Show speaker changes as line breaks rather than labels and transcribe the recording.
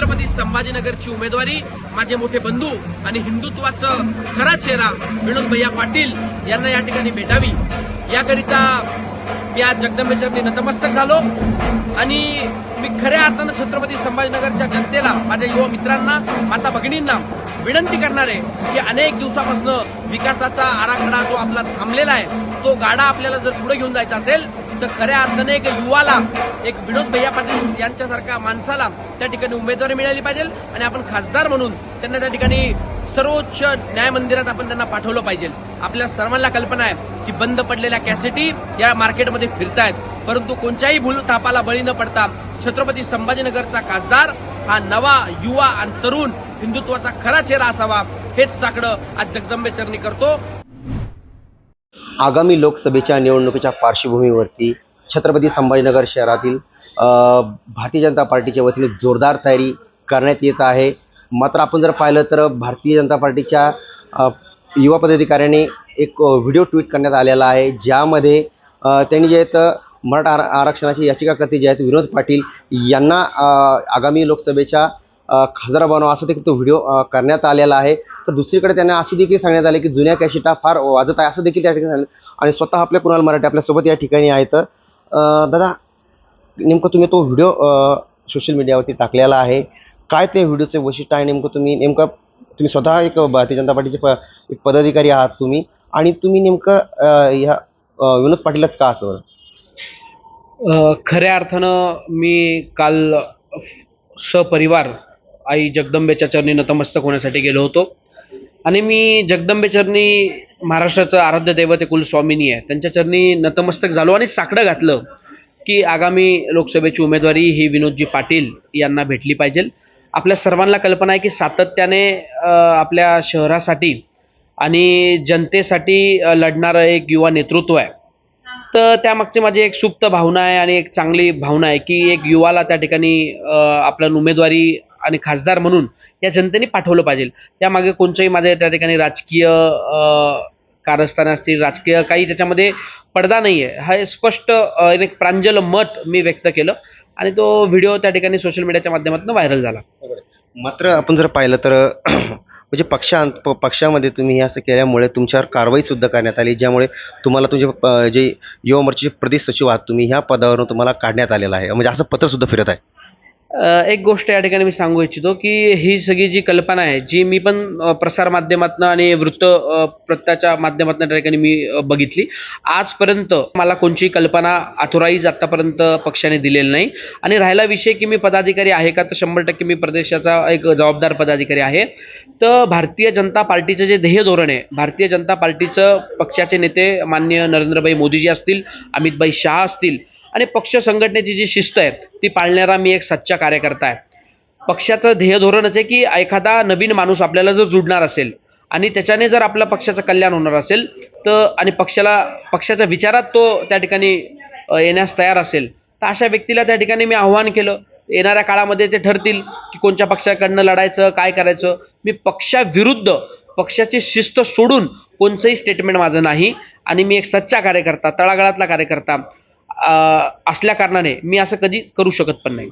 छत्रपती संभाजीनगरची उमेदवारी माझे मोठे बंधू आणि हिंदुत्वाचं खरा चेहरा विनोद भैया पाटील यांना या ठिकाणी भेटावी. याकरिता मी आज जगदंबेचरणी नतमस्तक झालो आणि मी खऱ्या अर्थानं छत्रपती संभाजीनगरच्या जनतेला माझ्या युवा मित्रांना माता भगिनींना विनंती करणार आहे की अनेक दिवसापासून विकासाचा आराखडा जो आपला थांबलेला आहे तो गाडा आपल्याला जर पुढे घेऊन जायचा असेल तर खऱ्या अर्थाने एक युवाला एक विनोद भैया पाटील यांच्यासारख्या माणसाला त्या ठिकाणी उमेदवारी मिळाली पाहिजे आणि आपण खासदार म्हणून त्यांना त्या ठिकाणी सर्वोच्च न्याय मंदिरात आपण त्यांना पाठवलं पाहिजे. आपल्या सर्वांना कल्पना आहे की बंद पडलेल्या कॅसेटी या मार्केटमध्ये फिरतायत. परंतु कोणत्याही भूल थापाला बळी न पडता छत्रपती संभाजीनगरचा खासदार हा नवा युवा आणि तरुण हिंदुत्वाचा खरा चेहरा असावा हेच साकडं आज जगदंबे चरणी करतो.
आगामी लोकसभेच्या निवडणुकीच्या पार्श्वभूमीवरती छत्रपती संभाजीनगर शहरातील भारतीय जनता पार्टीच्या वतीने जोरदार तयारी करण्यात येत आहे. मात्र आपण जर पाहिलं तर भारतीय जनता पार्टीच्या युवा पदाधिकाऱ्यांनी एक व्हिडिओ ट्विट करण्यात आलेला आहे. ज्यामध्ये त्यांनी जे आहेत मराठा आरक्षणाची याचिकाकर्ते जे आहेत विनोद पाटील यांना आगामी लोकसभेच्या खासदार बनवा असं देखील तो व्हिडिओ करण्यात आलेला आहे. तर दुसरीकडे त्यांना असं देखील सांगण्यात आले की जुन्या कॅशिटा फार वाजत आहे असं देखील त्या ठिकाणी सांगितलं आणि स्वतः आपल्या कुणाल मराठे आपल्यासोबत या ठिकाणी आहेत. दादा नेमकं तुम्ही तो व्हिडिओ सोशल मीडियावरती टाकलेला आहे. काय ते व्हिडिओचे वैशिष्ट्य आहे नेमकं तुम्ही नेमकं तुम्ही स्वतः एक भारतीय जनता पार्टीचे प एक पदाधिकारी आहात तुम्ही. आणि तुम्ही नेमकं ह्या विनोद पाटीलच का असं
खऱ्या अर्थानं मी काल सपरिवार आई जगदंबेच्या चरणी नतमस्तक होण्यासाठी गेलो होतो. आणि मी जगदंबे चरणी महाराष्ट्राचं आराध्य दैवत कुलस्वामिनी आहे. त्यांच्या चरणी नतमस्तक झालो आणि साकडं घातलं की आगामी लोकसभेची उमेदवारी ही विनोदजी पाटील यांना भेटली पाहिजे. आपल्या सर्वांना कल्पना आहे की सातत्याने आपल्या शहरासाठी आणि जनतेसाठी लढणारं एक युवा नेतृत्व आहे. तर त्यामागची माझी एक सुप्त भावना आहे आणि एक चांगली भावना आहे की एक युवाला त्या ठिकाणी अ, आपलं उमेदवारी आणि खासदार म्हणून या जनतेने पाठवलं पाहिजे. त्यामागे कोणचंही माझ्या त्या ठिकाणी राजकीय कारस्थान असतील राजकीय काही त्याच्यामध्ये पडदा नाही आहे हा स्पष्ट एक प्रांजल मत मी व्यक्त केलं आणि तो व्हिडिओ त्या ठिकाणी सोशल मीडियाच्या माध्यमातून व्हायरल झाला.
मात्र आपण जर पाहिलं तर म्हणजे पक्षा प- पक्षामध्ये तुम्ही हे असं केल्यामुळे तुमच्यावर कारवाई सुद्धा करण्यात आली ज्यामुळे तुम्हाला तुमचे प- जे युवा मोर्चाचे प्रदेश सचिव आहात तुम्ही ह्या पदावरून तुम्हाला काढण्यात आलेलं आहे. म्हणजे असं पत्र सुद्धा फिरत आहे.
एक गोष्ट या ठिकाणी मी सांगू इच्छितो की ही सगळी जी कल्पना आहे जी मी पण प्रसारमाध्यमातनं आणि वृत्त प्रत्याच्या माध्यमातून त्या ठिकाणी मी बघितली. आजपर्यंत मला कोणची कल्पना अथोराईज आतापर्यंत पक्षाने दिलेली नाही. आणि राहिला विषय की मी पदाधिकारी आहे का तर शंभर टक्के मी प्रदेशाचा एक जबाबदार पदाधिकारी आहे. तर भारतीय जनता पार्टीचं जे ध्येय धोरण आहे भारतीय जनता पार्टीचं पक्षाचे नेते माननीय नरेंद्रभाई मोदीजी असतील अमितभाई शहा असतील आणि पक्ष संघटनेची जी शिस्त आहे ती पाळणारा मी एक सच्चा कार्यकर्ता आहे. पक्षाचं ध्येय धोरणच आहे की एखादा नवीन माणूस आपल्याला जर जुडणार असेल आणि त्याच्याने जर आपल्या पक्षाचं कल्याण होणार असेल तर आणि पक्षाला पक्षाच्या विचारात तो त्या ठिकाणी येण्यास तयार असेल तर अशा व्यक्तीला त्या ठिकाणी मी आव्हान केलं. येणाऱ्या काळामध्ये ते ठरतील की कोणत्या पक्षाकडनं लढायचं काय करायचं. मी पक्षाविरुद्ध पक्षाची शिस्त सोडून कोणचंही स्टेटमेंट माझं नाही. आणि मी एक सच्चा कार्यकर्ता तळागाळातला कार्यकर्ता. असल्या कारणाने मी असं कधी करू शकत पण नाही.